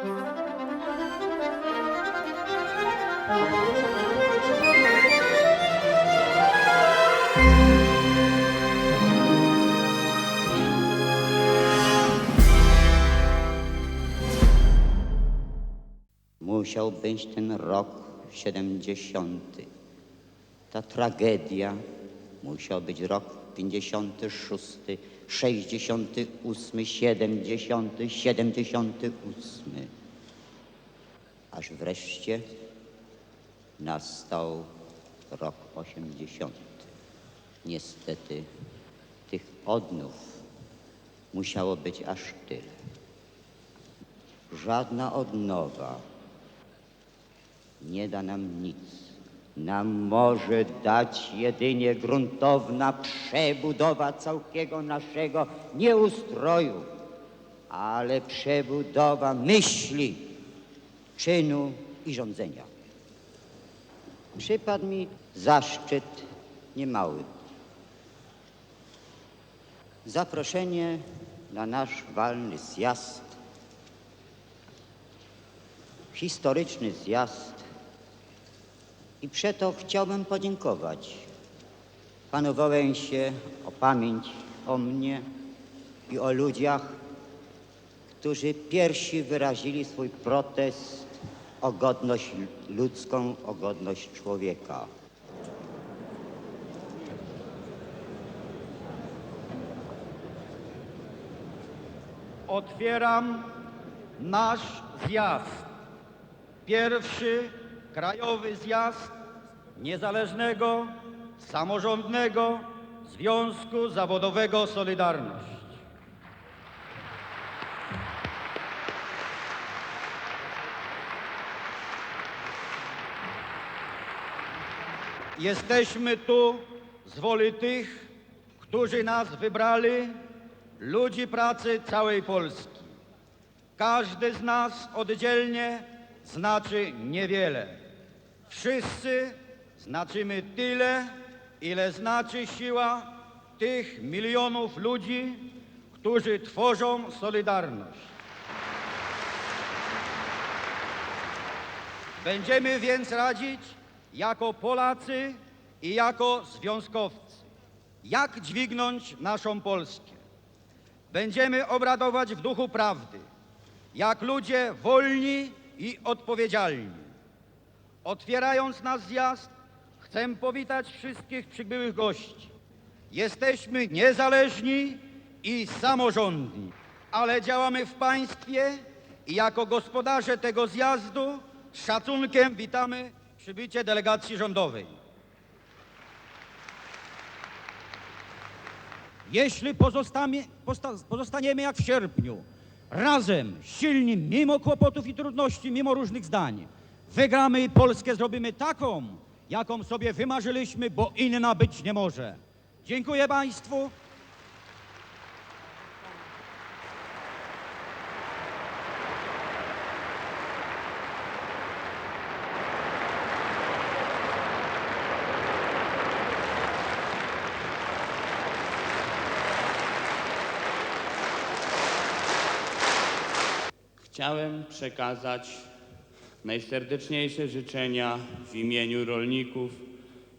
Musiał być ten rok 70. Ta tragedia musiał być rok 56, 68, 70, 78. Aż wreszcie nastał rok 80. Niestety tych odnów musiało być aż tyle. Żadna odnowa nie da nam nic. Nam może dać jedynie gruntowna przebudowa całego naszego nie ustroju, ale przebudowa myśli, czynu i rządzenia. Przypadł mi zaszczyt niemały. Zaproszenie na nasz walny zjazd historyczny zjazd i przeto chciałbym podziękować panu Wałęsie o pamięć o mnie i o ludziach, którzy pierwsi wyrazili swój protest o godność ludzką, o godność człowieka. Otwieram nasz zjazd. Pierwszy krajowy zjazd niezależnego, samorządnego Związku Zawodowego Solidarność. Jesteśmy tu z woli tych, którzy nas wybrali, ludzi pracy całej Polski. Każdy z nas oddzielnie znaczy niewiele. Wszyscy znaczymy tyle, ile znaczy siła tych milionów ludzi, którzy tworzą Solidarność. Będziemy więc radzić jako Polacy i jako związkowcy, jak dźwignąć naszą Polskę. Będziemy obradować w duchu prawdy, jak ludzie wolni i odpowiedzialni. Otwierając nasz zjazd, chcę powitać wszystkich przybyłych gości. Jesteśmy niezależni i samorządni, ale działamy w państwie i jako gospodarze tego zjazdu z szacunkiem witamy przybycie delegacji rządowej. Jeśli pozostaniemy jak w sierpniu, razem, silni, mimo kłopotów i trudności, mimo różnych zdań, wygramy i Polskę zrobimy taką, jaką sobie wymarzyliśmy, bo inna być nie może. Dziękuję Państwu. Chciałem przekazać najserdeczniejsze życzenia w imieniu rolników,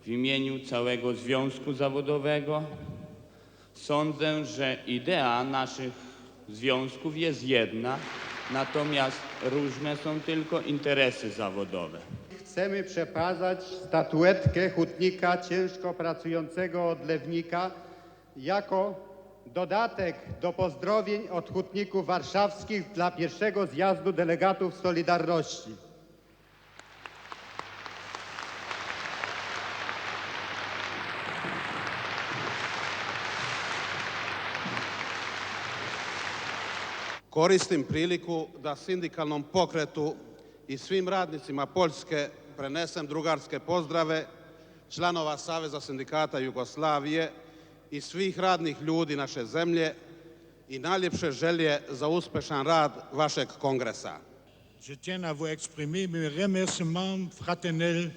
w imieniu całego Związku Zawodowego. Sądzę, że idea naszych związków jest jedna, natomiast różne są tylko interesy zawodowe. Chcemy przekazać statuetkę hutnika ciężko pracującego odlewnika jako dodatek do pozdrowień od hutników warszawskich dla pierwszego zjazdu delegatów Solidarności. Koristim priliku da sindikalnom pokretu i svim radnicima Poljske prenesem drugarske pozdrave članova Saveza sindikata Jugoslavije i svih radnih ljudi naše zemlje i najljepše želje za uspešan rad vašeg kongresa. Je tiens à vous exprimer mes remerciements fraternels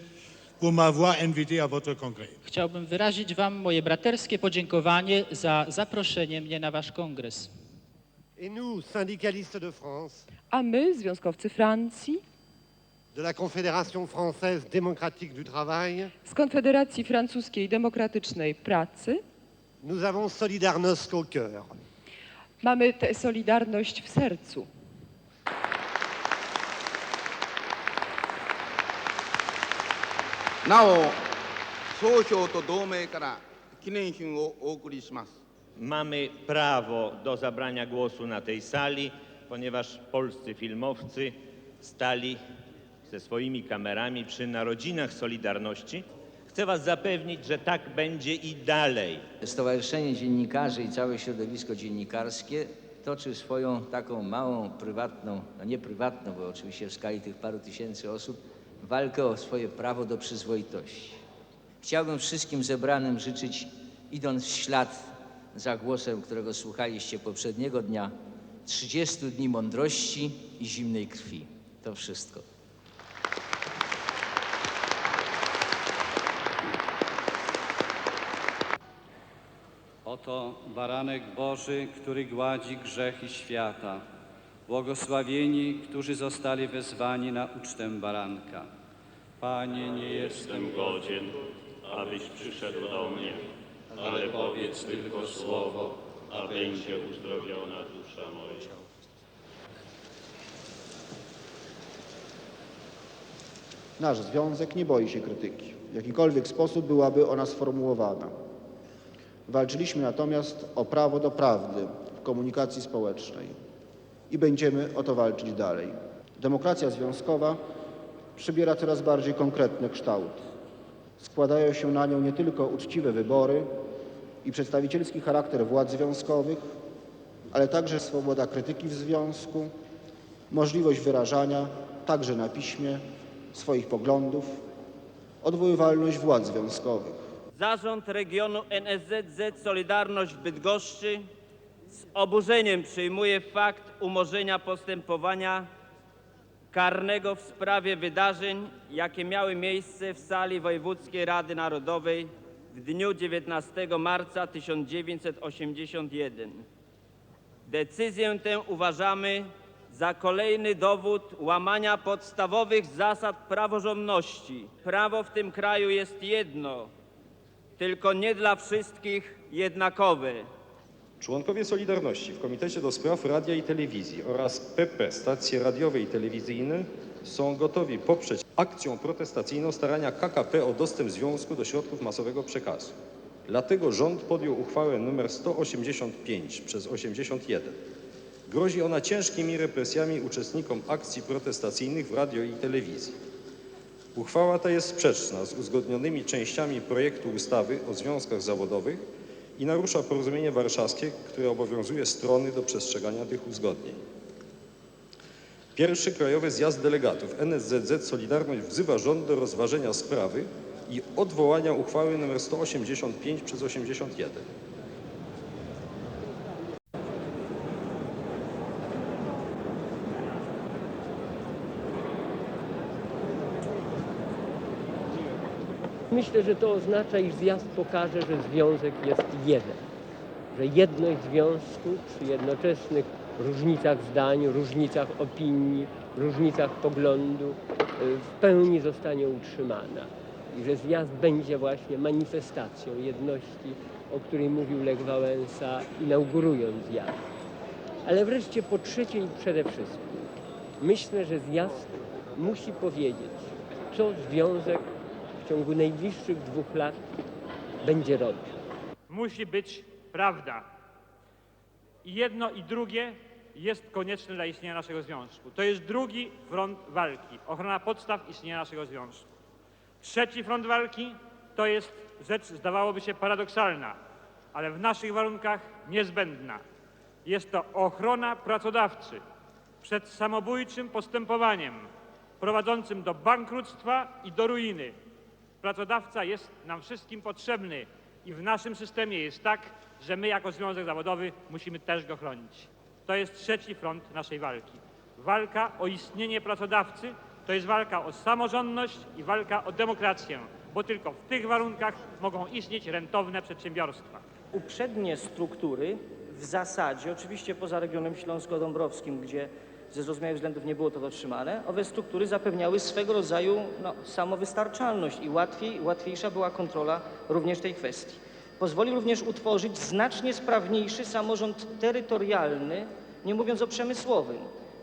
pour m'avoir invité à votre congrès. Chciałbym wyrazić Wam moje braterskie podziękowanie za zaproszenie mnie na Wasz kongres. Et nous, syndicalistes de France, A my, związkowcy Francji, de la Confédération française démocratique du travail, z Konfederacji Francuskiej Demokratycznej Pracy, nous avons Solidarnosc au cœur. mamy tę solidarność w sercu.「なお総称と同盟から記念品をお送りします」 Mamy prawo do zabrania głosu na tej sali, ponieważ polscy filmowcy stali ze swoimi kamerami przy narodzinach Solidarności. Chcę Was zapewnić, że tak będzie i dalej. Stowarzyszenie Dziennikarzy i całe środowisko dziennikarskie toczy swoją taką małą, prywatną, no nie prywatną, bo oczywiście w skali tych paru tysięcy osób, walkę o swoje prawo do przyzwoitości. Chciałbym wszystkim zebranym życzyć, idąc w ślad za głosem, którego słuchaliście poprzedniego dnia, 30 dni mądrości i zimnej krwi. To wszystko. Oto baranek Boży, który gładzi grzechy świata. Błogosławieni, którzy zostali wezwani na ucztę baranka. Panie, nie jestem godzien, abyś przyszedł do mnie, ale powiedz tylko słowo, a będzie uzdrowiona dusza moja. Nasz związek nie boi się krytyki, w jakikolwiek sposób byłaby ona sformułowana. Walczyliśmy natomiast o prawo do prawdy w komunikacji społecznej i będziemy o to walczyć dalej. Demokracja związkowa przybiera coraz bardziej konkretny kształt. Składają się na nią nie tylko uczciwe wybory i przedstawicielski charakter władz związkowych, ale także swoboda krytyki w związku, możliwość wyrażania, także na piśmie, swoich poglądów, odwoływalność władz związkowych. Zarząd regionu NSZZ Solidarność w Bydgoszczy z oburzeniem przyjmuje fakt umorzenia postępowania karnego w sprawie wydarzeń, jakie miały miejsce w sali Wojewódzkiej Rady Narodowej w dniu 19 marca 1981. Decyzję tę uważamy za kolejny dowód łamania podstawowych zasad praworządności. Prawo w tym kraju jest jedno, tylko nie dla wszystkich jednakowe. Członkowie Solidarności w Komitecie do Spraw Radia i Telewizji oraz PP Stacje Radiowe i Telewizyjne są gotowi poprzeć akcją protestacyjną starania KKP o dostęp związku do środków masowego przekazu. Dlatego rząd podjął uchwałę nr 185 przez 81. Grozi ona ciężkimi represjami uczestnikom akcji protestacyjnych w radio i telewizji. Uchwała ta jest sprzeczna z uzgodnionymi częściami projektu ustawy o związkach zawodowych i narusza porozumienie warszawskie, które obowiązuje strony do przestrzegania tych uzgodnień. Pierwszy Krajowy Zjazd Delegatów NSZZ Solidarność wzywa rząd do rozważenia sprawy i odwołania uchwały nr 185 przez 81. Myślę, że to oznacza, iż zjazd pokaże, że związek jest jeden. Że jedność związku przy jednoczesnych różnicach zdań, różnicach opinii, różnicach poglądu y, w pełni zostanie utrzymana. I że zjazd będzie właśnie manifestacją jedności, o której mówił Lech Wałęsa, inaugurując zjazd. Ale wreszcie po trzecie i przede wszystkim, myślę, że zjazd musi powiedzieć, co związek w ciągu najbliższych dwóch lat będzie robił. musi być prawda. I jedno i drugie jest konieczne dla istnienia naszego związku. To jest drugi front walki, ochrona podstaw istnienia naszego związku. Trzeci front walki to jest rzecz, zdawałoby się, paradoksalna, ale w naszych warunkach niezbędna. Jest to ochrona pracodawcy przed samobójczym postępowaniem prowadzącym do bankructwa i do ruiny. Pracodawca jest nam wszystkim potrzebny i w naszym systemie jest tak, że my jako związek zawodowy musimy też go chronić. To jest trzeci front naszej walki. Walka o istnienie pracodawcy to jest walka o samorządność i walka o demokrację, bo tylko w tych warunkach mogą istnieć rentowne przedsiębiorstwa. Uprzednie struktury w zasadzie, oczywiście poza regionem śląsko-dąbrowskim, gdzie ze zrozumiałych względów nie było to dotrzymane, owe struktury zapewniały swego rodzaju no, samowystarczalność i łatwiej, łatwiejsza była kontrola również tej kwestii. Pozwoli również utworzyć znacznie sprawniejszy samorząd terytorialny, nie mówiąc o przemysłowym,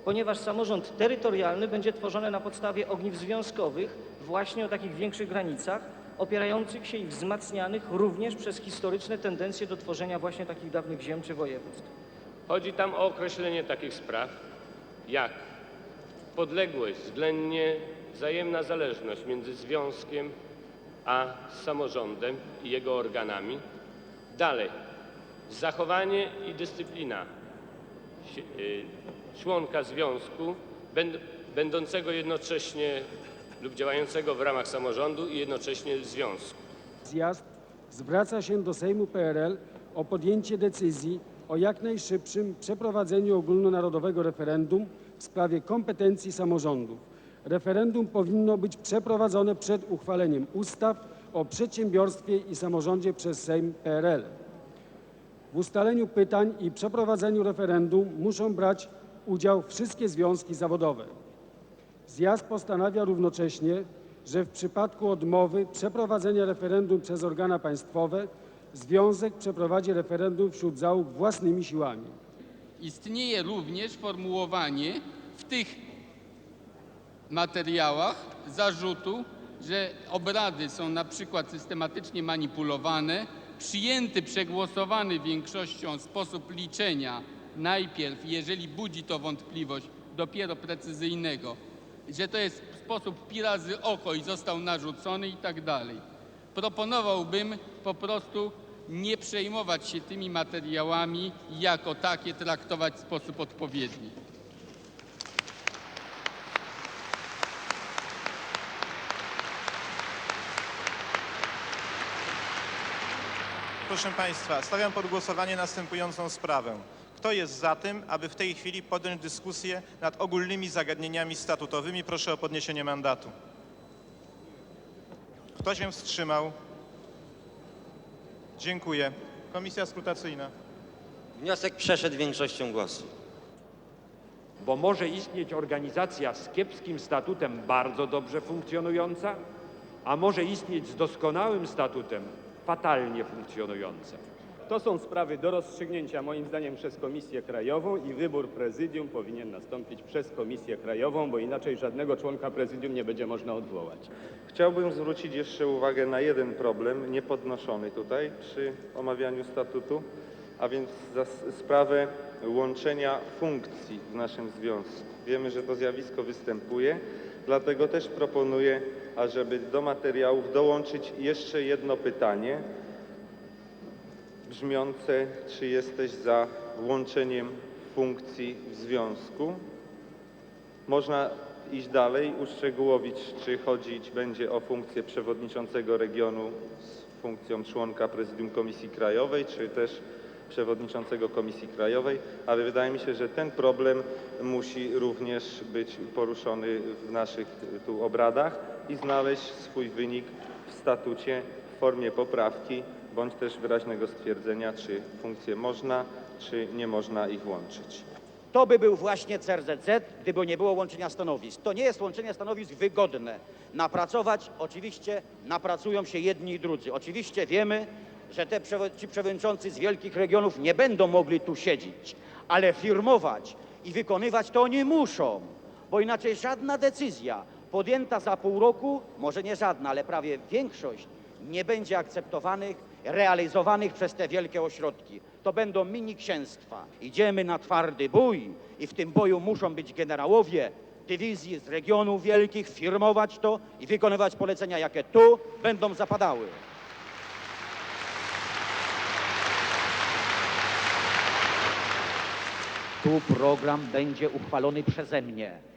ponieważ samorząd terytorialny będzie tworzony na podstawie ogniw związkowych właśnie o takich większych granicach, opierających się i wzmacnianych również przez historyczne tendencje do tworzenia właśnie takich dawnych ziem czy województw. Chodzi tam o określenie takich spraw jak podległość, względnie wzajemna zależność między związkiem a samorządem i jego organami. Dalej, zachowanie i dyscyplina y, członka związku, będ- będącego jednocześnie lub działającego w ramach samorządu i jednocześnie związku. Zjazd zwraca się do Sejmu PRL o podjęcie decyzji o jak najszybszym przeprowadzeniu ogólnonarodowego referendum w sprawie kompetencji samorządów. Referendum powinno być przeprowadzone przed uchwaleniem ustaw o przedsiębiorstwie i samorządzie przez Sejm PRL. W ustaleniu pytań i przeprowadzeniu referendum muszą brać udział wszystkie związki zawodowe. Zjazd postanawia równocześnie, że w przypadku odmowy przeprowadzenia referendum przez organa państwowe związek przeprowadzi referendum wśród załóg własnymi siłami. Istnieje również formułowanie w tych materiałach zarzutu, że obrady są na przykład systematycznie manipulowane, przyjęty, przegłosowany większością sposób liczenia najpierw, jeżeli budzi to wątpliwość, dopiero precyzyjnego, że to jest sposób pi razy oko i został narzucony i tak dalej. Proponowałbym po prostu nie przejmować się tymi materiałami jako takie traktować w sposób odpowiedni. Proszę Państwa, stawiam pod głosowanie następującą sprawę. Kto jest za tym, aby w tej chwili podjąć dyskusję nad ogólnymi zagadnieniami statutowymi? Proszę o podniesienie mandatu. Kto się wstrzymał? Dziękuję. Komisja skrutacyjna. Wniosek przeszedł większością głosów. bo może istnieć organizacja z kiepskim statutem bardzo dobrze funkcjonująca, a może istnieć z doskonałym statutem fatalnie funkcjonująca. To są sprawy do rozstrzygnięcia moim zdaniem przez Komisję Krajową i wybór prezydium powinien nastąpić przez Komisję Krajową, bo inaczej żadnego członka prezydium nie będzie można odwołać. Chciałbym zwrócić jeszcze uwagę na jeden problem niepodnoszony tutaj przy omawianiu statutu, a więc sprawę łączenia funkcji w naszym związku. Wiemy, że to zjawisko występuje, dlatego też proponuję, ażeby do materiałów dołączyć jeszcze jedno pytanie brzmiące, czy jesteś za łączeniem funkcji w związku? Można iść dalej, uszczegółowić, czy chodzić będzie o funkcję przewodniczącego regionu z funkcją członka prezydium Komisji Krajowej, czy też przewodniczącego Komisji Krajowej, ale wydaje mi się, że ten problem musi również być poruszony w naszych tu obradach i znaleźć swój wynik w statucie w formie poprawki bądź też wyraźnego stwierdzenia, czy funkcje można, czy nie można ich łączyć. To by był właśnie CRZZ, gdyby nie było łączenia stanowisk. To nie jest łączenie stanowisk wygodne. Napracować oczywiście napracują się jedni i drudzy. Oczywiście wiemy, że te ci przewodniczący z wielkich regionów nie będą mogli tu siedzieć, ale firmować i wykonywać to oni muszą, bo inaczej żadna decyzja podjęta za pół roku, może nie żadna, ale prawie większość, nie będzie akceptowanych, realizowanych przez te wielkie ośrodki. To będą mini księstwa. Idziemy na twardy bój i w tym boju muszą być generałowie dywizji z regionów wielkich, firmować to i wykonywać polecenia, jakie tu będą zapadały. Tu program będzie uchwalony przeze mnie.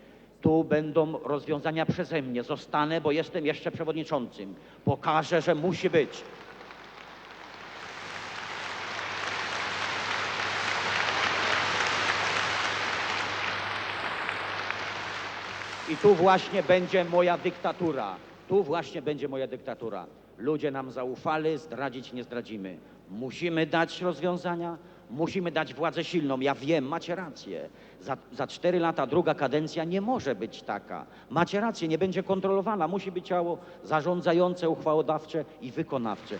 Tu będą rozwiązania przeze mnie. Zostanę, bo jestem jeszcze przewodniczącym. Pokażę, że musi być. I tu właśnie będzie moja dyktatura. Tu właśnie będzie moja dyktatura. Ludzie nam zaufali, zdradzić nie zdradzimy. Musimy dać rozwiązania, musimy dać władzę silną. Ja wiem, macie rację. Za, za cztery lata druga kadencja nie może być taka. Macie rację, nie będzie kontrolowana. Musi być ciało zarządzające, uchwałodawcze i wykonawcze.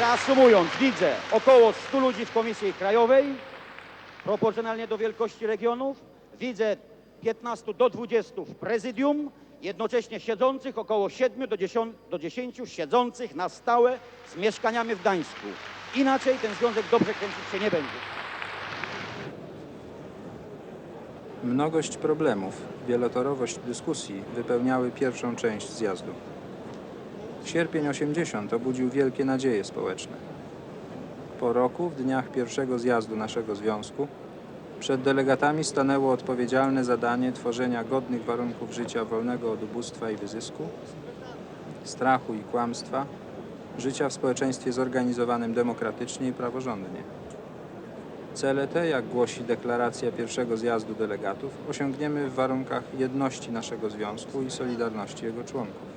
Reasumując, widzę około 100 ludzi w Komisji Krajowej, proporcjonalnie do wielkości regionów. Widzę 15 do 20 w prezydium, jednocześnie siedzących około 7 do 10, do 10 siedzących na stałe z mieszkaniami w Gdańsku. Inaczej ten związek dobrze kręcić się nie będzie. Mnogość problemów, wielotorowość dyskusji wypełniały pierwszą część zjazdu. Sierpień 80 obudził wielkie nadzieje społeczne. Po roku, w dniach pierwszego zjazdu naszego związku, przed delegatami stanęło odpowiedzialne zadanie tworzenia godnych warunków życia wolnego od ubóstwa i wyzysku, strachu i kłamstwa, życia w społeczeństwie zorganizowanym demokratycznie i praworządnie. Cele te, jak głosi deklaracja pierwszego zjazdu delegatów, osiągniemy w warunkach jedności naszego związku i solidarności jego członków.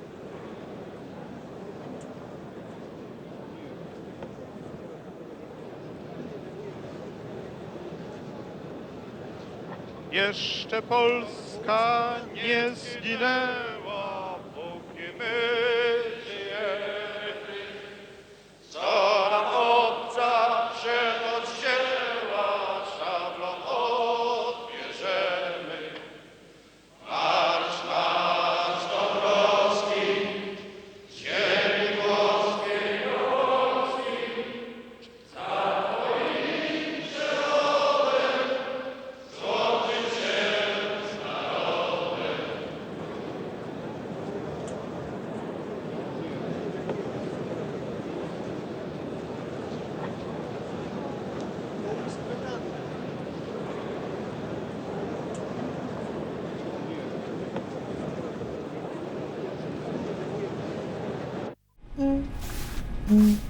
Jeszcze Polska nie zginęła, póki my Mm.